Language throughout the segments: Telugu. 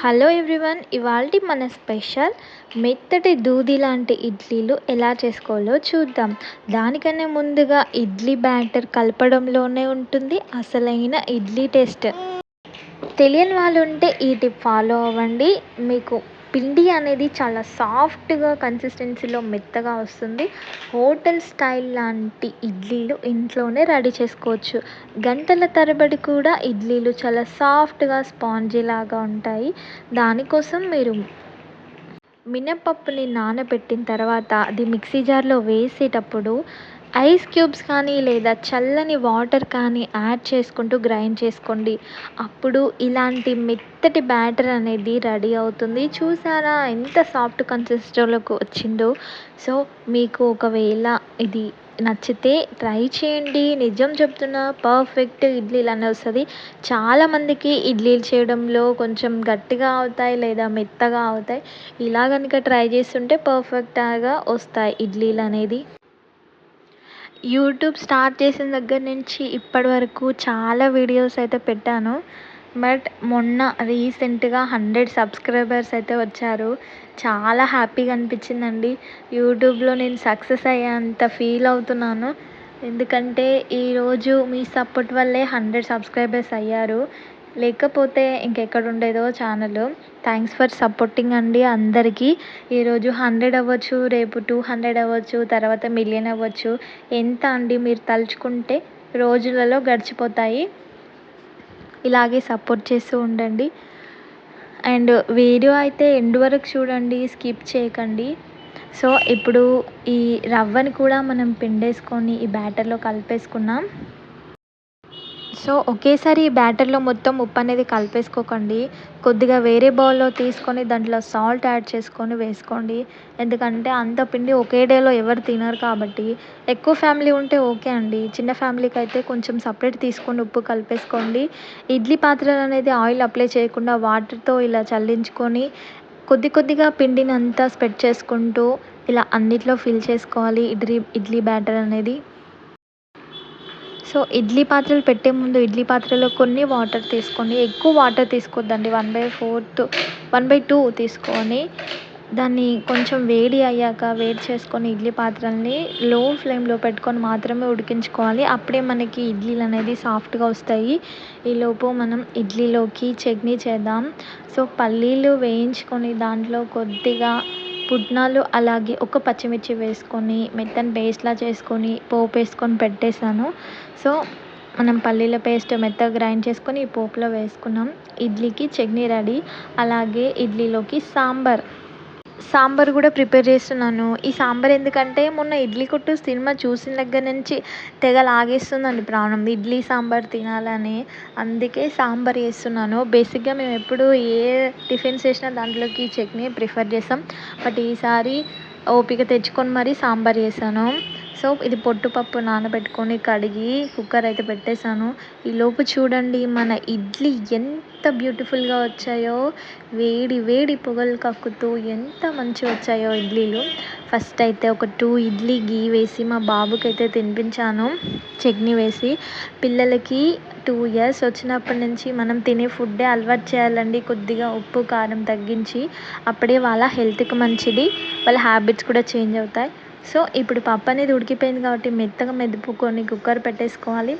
హలో ఎవ్రీవన్ ఇవాళ మన స్పెషల్ మెత్తటి దూది లాంటి ఇడ్లీలు ఎలా చేసుకోవాలో చూద్దాం. దానికన్నా ముందుగా ఇడ్లీ బ్యాటర్ కలపడంలోనే ఉంటుంది అసలైన ఇడ్లీ టేస్ట్. తెలియని వాళ్ళు ఉంటే ఈ టిప్ ఫాలో అవ్వండి. మీకు పిండి అనేది చాలా సాఫ్ట్గా కన్సిస్టెన్సీలో మెత్తగా వస్తుంది. హోటల్ స్టైల్ లాంటి ఇడ్లీలు ఇంట్లోనే రెడీ చేసుకోవచ్చు. గంటల తరబడి కూడా ఇడ్లీలు చాలా సాఫ్ట్గా స్పాంజీ లాగా ఉంటాయి. దానికోసం మీరు మినపప్పుని నానబెట్టిన తర్వాత అది మిక్సీ జార్లో వేసేటప్పుడు ఐస్ క్యూబ్స్ కానీ లేదా చల్లని వాటర్ కానీ యాడ్ చేసుకుంటూ గ్రైండ్ చేసుకోండి. అప్పుడు ఇలాంటి మెత్తటి బ్యాటర్ అనేది రెడీ అవుతుంది. చూసారా ఎంత సాఫ్ట్ కన్సిస్టెన్సీలోకి వచ్చిందో. సో మీకు ఒకవేళ ఇది నచ్చితే ట్రై చేయండి. నిజం చెప్తున్నా పర్ఫెక్ట్ ఇడ్లీలు ఇడ్లీలానే వస్తుంది. చాలామందికి ఇడ్లీలు చేయడంలో కొంచెం గట్టిగా అవుతాయి లేదా మెత్తగా అవుతాయి. ఇలా కనుక ట్రై చేస్తుంటే పర్ఫెక్ట్గా వస్తాయి ఇడ్లీలు అనేది. యూట్యూబ్ స్టార్ట్ చేసిన దగ్గర నుంచి ఇప్పటి వరకు చాలా వీడియోస్ అయితే పెట్టాను. బట్ మొన్న రీసెంట్గా హండ్రెడ్ సబ్స్క్రైబర్స్ అయితే వచ్చారు. చాలా హ్యాపీగా అనిపించిందండి. యూట్యూబ్లో నేను సక్సెస్ అయ్యేంత ఫీల్ అవుతున్నాను. ఎందుకంటే ఈరోజు మీ సపోర్ట్ వల్లే హండ్రెడ్ సబ్స్క్రైబర్స్ అయ్యారు. లేకపోతే ఇంకెక్కడ ఉండేదో ఛానల్. థ్యాంక్స్ ఫర్ సపోర్టింగ్ అండి అందరికీ. ఈరోజు హండ్రెడ్ అవ్వచ్చు రేపు టూ హండ్రెడ్ అవ్వచ్చు తర్వాత మిలియన్ అవ్వచ్చు. ఎంత అండి మీరు తలుచుకుంటే రోజులలో గడిచిపోతాయి. ఇలాగే సపోర్ట్ చేస్తూ ఉండండి. అండ్ వీడియో అయితే ఎండ్ వరకు చూడండి స్కిప్ చేయకండి. సో ఇప్పుడు ఈ రవ్వని కూడా మనం పిండేసుకొని ఈ బ్యాటర్లో కలిపేసుకున్నాం సో ఒకేసారి ఈ బ్యాటర్లో మొత్తం ఉప్పు అనేది కలిపేసుకోకండి. కొద్దిగా వేరే బౌల్లో తీసుకొని దాంట్లో సాల్ట్ యాడ్ చేసుకొని వేసుకోండి. ఎందుకంటే అంత పిండి ఒకే డేలో ఎవరు తినరు కాబట్టి. ఎక్కువ ఫ్యామిలీ ఉంటే ఓకే అండి. చిన్న ఫ్యామిలీకి అయితే కొంచెం సపరేట్ తీసుకొని ఉప్పు కలిపేసుకోండి. ఇడ్లీ పాత్రలు అనేది ఆయిల్ అప్లై చేయకుండా వాటర్తో ఇలా చల్లించుకొని కొద్ది కొద్దిగా పిండిని అంతా స్ప్రెడ్ చేసుకుంటూ ఇలా అన్నిట్లో ఫిల్ చేసుకోవాలి ఇడ్లీ ఇడ్లీ బ్యాటర్ అనేది. సో ఇడ్లీ పాత్రలు పెట్టే ముందు ఇడ్లీ పాత్రలో కొన్ని వాటర్ తీసుకోండి. ఎక్కువ water తీసుకోవద్దండి one by fourth one by two తీసుకొని దాన్ని కొంచెం వేడి అయ్యాక వేడి చేసుకొని ఇడ్లీ పాత్రల్ని లో ఫ్లేమ్లో పెట్టుకొని మాత్రమే ఉడికించుకోవాలి. అప్పుడే మనకి ఇడ్లీలు అనేది సాఫ్ట్గా వస్తాయి. ఈలోపు మనం ఇడ్లీలోకి చట్నీ చేద్దాం. సో పల్లీలు వేయించుకొని దాంట్లో కొద్దిగా పుట్నాలు అలాగే ఒక పచ్చిమిర్చి వేసుకొని మెత్తని పేస్ట్లా చేసుకొని పోపు వేసుకొని పెట్టేసాను సో మనం పల్లీల పేస్ట్ మెత్తగా గ్రైండ్ చేసుకొని ఈ పోపులో వేసుకున్నాం. ఇడ్లీకి చట్నీ రెడీ. అలాగే ఇడ్లీలోకి సాంబార్. సాంబార్ కూడా ప్రిపేర్ చేస్తున్నాను. ఈ సాంబార్ ఎందుకంటే మొన్న ఇడ్లీ కొట్టు సినిమా చూసిన దగ్గర నుంచి తెగ లాగేస్తుందండి ప్రాణం. ఇడ్లీ సాంబార్ తినాలని అందుకే సాంబార్ చేస్తున్నాను. బేసిక్గా మేము ఎప్పుడు ఏ టిఫిన్స్ చేసినా దాంట్లోకి చట్నీ ప్రిఫర్ చేస్తాం. బట్ ఈసారి ఓపిక తెచ్చుకొని మరీ సాంబార్ చేశాను. సో ఇది పొట్టుపప్పు నానబెట్టుకొని కడిగి కుక్కర్ అయితే పెట్టేశాను. ఈలోపు చూడండి మన ఇడ్లీ ఎంత బ్యూటిఫుల్గా వచ్చాయో వేడి వేడి పొగలు కక్కుతూ ఎంత మంచిగా వచ్చాయో ఇడ్లీలు. ఫస్ట్ అయితే ఒక టూ ఇడ్లీ గీ వేసి మా బాబుకి అయితే తినిపించాను చట్నీ వేసి. పిల్లలకి టూ ఇయర్స్ వచ్చినప్పటి నుంచి మనం తినే ఫుడ్డే అలవాటు చేయాలండి కొద్దిగా ఉప్పు కారం తగ్గించి. అప్పుడే వాళ్ళ హెల్త్కి మంచిది వాళ్ళ హ్యాబిట్స్ కూడా చేంజ్ అవుతాయి. సో ఇప్పుడు పప్పు అనేది ఉడికిపోయింది కాబట్టి మెత్తగా మెదుపుకొని కుక్కర్ పెట్టేసుకోవాలి.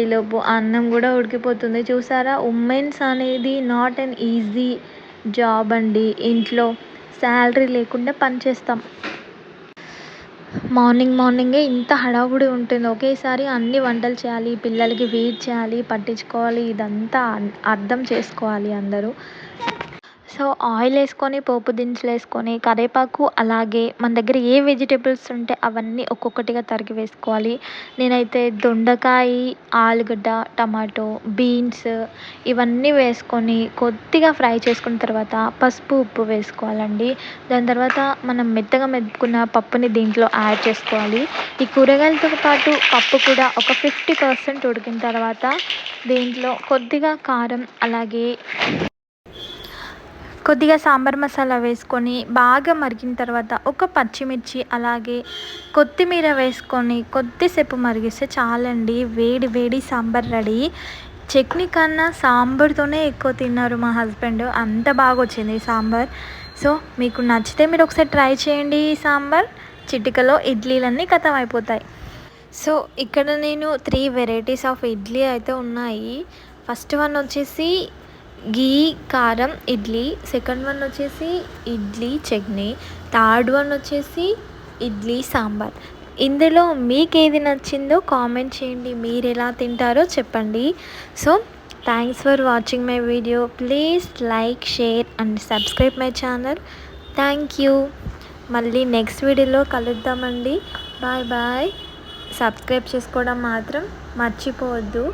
ఈలోపు అన్నం కూడా ఉడికిపోతుంది. చూసారా? ఉమెన్స్ అనేది నాట్ అన్ ఈజీ జాబ్ అండి. ఇంట్లో శాలరీ లేకుండా పనిచేస్తాం మార్నింగ్ మార్నింగే ఇంత హడావుడి ఉంటుంది. ఒకేసారి అన్ని వంటలు చేయాలి పిల్లలకి వెయిట్ చేయాలి పట్టించుకోవాలి. ఇదంతా అర్థం చేసుకోవాలి అందరూ. సో ఆయిల్ వేసుకొని పోపు దినుసులు వేసుకొని కరివేపాకు అలాగే మన దగ్గర ఏ వెజిటేబుల్స్ ఉంటే అవన్నీ ఒక్కొక్కటిగా తరిగి వేసుకోవాలి. నేనైతే దొండకాయ ఆలుగడ్డ టమాటో బీన్స్ ఇవన్నీ వేసుకొని కొద్దిగా ఫ్రై చేసుకున్న తర్వాత పసుపు ఉప్పు వేసుకోవాలండి. దాని తర్వాత మనం మెత్తగా మెత్తుకున్న పప్పుని దీంట్లో యాడ్ చేసుకోవాలి. ఈ కూరగాయలతో పాటు పప్పు కూడా ఒక ఫిఫ్టీ పర్సెంట్ ఉడికిన తర్వాత దీంట్లో కొద్దిగా కారం అలాగే కొద్దిగా సాంబార్ మసాలా వేసుకొని బాగా మరిగిన తర్వాత ఒక పచ్చిమిర్చి అలాగే కొత్తిమీర వేసుకొని కొద్దిసేపు మరిగిస్తే చాలండి. వేడి వేడి సాంబార్ రెడీ. చట్నీ కన్నా సాంబార్తోనే ఎక్కువ తిన్నారు మా హస్బెండ్. అంత బాగా వచ్చింది సాంబార్. సో మీకు నచ్చితే మీరు ఒకసారి ట్రై చేయండి ఈ సాంబార్. చిటికలో ఇడ్లీలన్నీ ఖతం అయిపోతాయి. సో ఇక్కడ నేను త్రీ వెరైటీస్ ఆఫ్ ఇడ్లీ అయితే ఉన్నాయి. ఫస్ట్ వన్ వచ్చేసి గీ కారం ఇడ్లీ సెకండ్ వన్ వచ్చేసి ఇడ్లీ చట్నీ థర్డ్ వన్ వచ్చేసి ఇడ్లీ సాంబార్. ఇందులో మీకు ఏది నచ్చిందో కామెంట్ చేయండి. మీరు ఎలా తింటారో చెప్పండి. So thanks for watching my video please like share and subscribe my channel thank you మళ్ళీ నెక్స్ట్ వీడియోలో కలుద్దామండి. బాయ్ బాయ్ సబ్స్క్రైబ్ చేసుకోవడం మాత్రం మర్చిపోవద్దు.